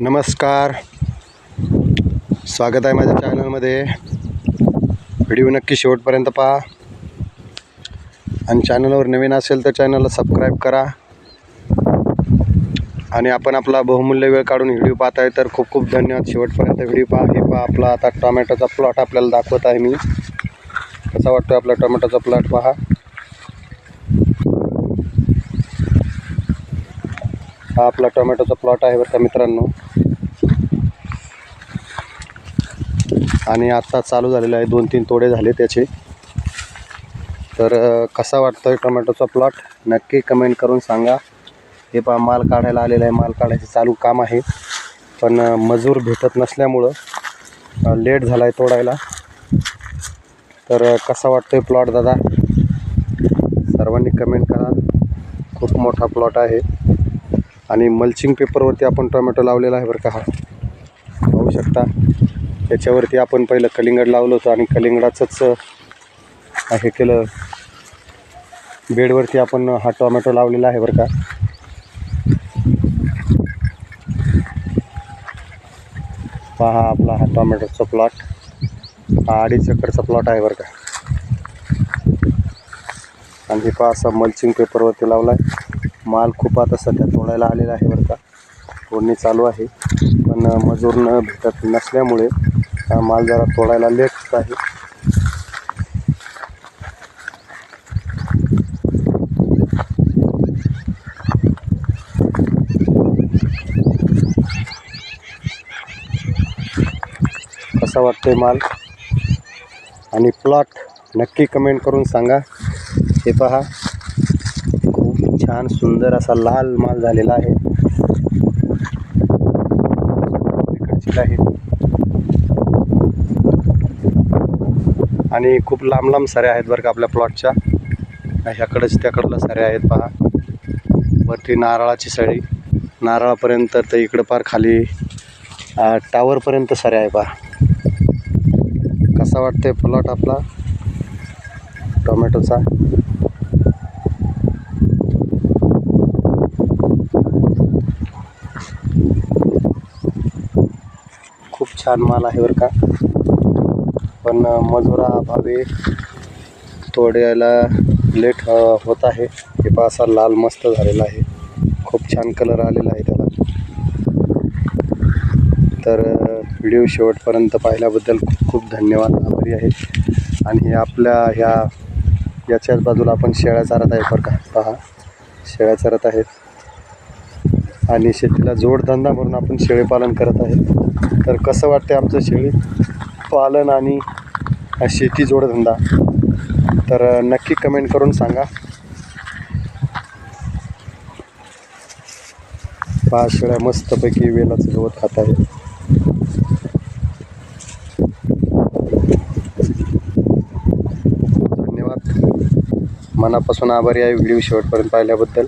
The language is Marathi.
नमस्कार. स्वागत आहे माझ्या चॅनलमध्ये. व्हिडिओ नक्की शेवटपर्यंत पहा. आणि चॅनलवर नवीन असेल तर चॅनलला सबस्क्राईब करा. आणि आपण आपला बहुमूल्य वेळ काढून व्हिडिओ पाहत आहे तर खूप खूप धन्यवाद. शेवटपर्यंत व्हिडिओ पहा. हे पहा आपला आता टोमॅटोचा प्लॉट आपल्याला दाखवत आहे मी. कसा वाटतो आपला टोमॅटोचा प्लॉट पहा. हा आपला टोमॅटोचा प्लॉट आहे बरं का मित्रांनो. आणि आत्ता चालू झालेला आहे दोन तीन तोडे झाले त्याचे. तर कसा वाटतो आहे टोमॅटोचा प्लॉट? नक्की कमेंट करून सांगा. हे पहा माल काढायला आलेला आहे माल काढायचं चालू काम आहे. पण मजूर भेटत नसल्यामुळं लेट झाला आहे तोडायला. तर कसा वाटतो आहे प्लॉट दादा? सर्वांनी कमेंट करा. खूप मोठा प्लॉट आहे. आणि मल्चिंग पेपरवरती आपण टोमॅटो लावलेला आहे बरं का हा. पाहू शकता. त्याच्यावरती आपण पहिलं कलिंगड लावलं होतं आणि कलिंगडाचंच हे केलं. बेडवरती आपण हा टोमॅटो लावलेला आहे बरं का. पहा आपला हा टोमॅटोचा प्लॉट हा अडीच एकरचा प्लॉट आहे बरं का. आणि हे पहा असा मल्चिंग पेपरवरती लावला आहे माल खूप आता सध्या तोडायला आलेला आहे बरं का. तोडणी चालू आहे. पण मजूर न भेटत नसल्यामुळे हा माल जरा तोडायला लेट आहे. कसा वाटतोय माल? आणि प्लॉट नक्की कमेंट करून सांगा. हे पहा. छान सुंदर असा लाल माल झालेला आहे. आणि खूप लांब लांब सऱ्या आहेत बरं का आपल्या प्लॉटच्या ह्याकडंच त्याकडलं सऱ्या आहेत पहा. वरती नारळाची सळी नारळापर्यंत तर इकडं पार खाली टावरपर्यंत सऱ्या आहे पहा. कसा वाटतंय प्लॉट आपला? टोमॅटोचा खूप छान माल आहे बरं का. पण अ, मजुराअभावी तोडायला लेट होत आहे. हे पहा असा लाल मस्त झालेला आहे. खूप छान कलर आलेला आहे त्याला. तर व्हिडिओ शेवटपर्यंत पाहिल्याबद्दल खूप खूप धन्यवाद. आभारी आहे. आणि आपल्या ह्या याच्याच बाजूला आपण शेळ्या चारत आहे बरं का. पहा शेळ्या चरत आहेत. आणि शेतीला जोडधंदा म्हणून आपण शेळीपालन करत आहे. तर कसं वाटते आमचं शेळी? पालन आणि शेती जोडधंदा. तर नक्की कमेंट करून सांगा. पहा शेळ्या मस्तपैकी वेलाचं गवत खात आहे धन्यवाद. मनापासून आभारी आहे व्हिडिओ शेवटपर्यंत पाहिल्याबद्दल.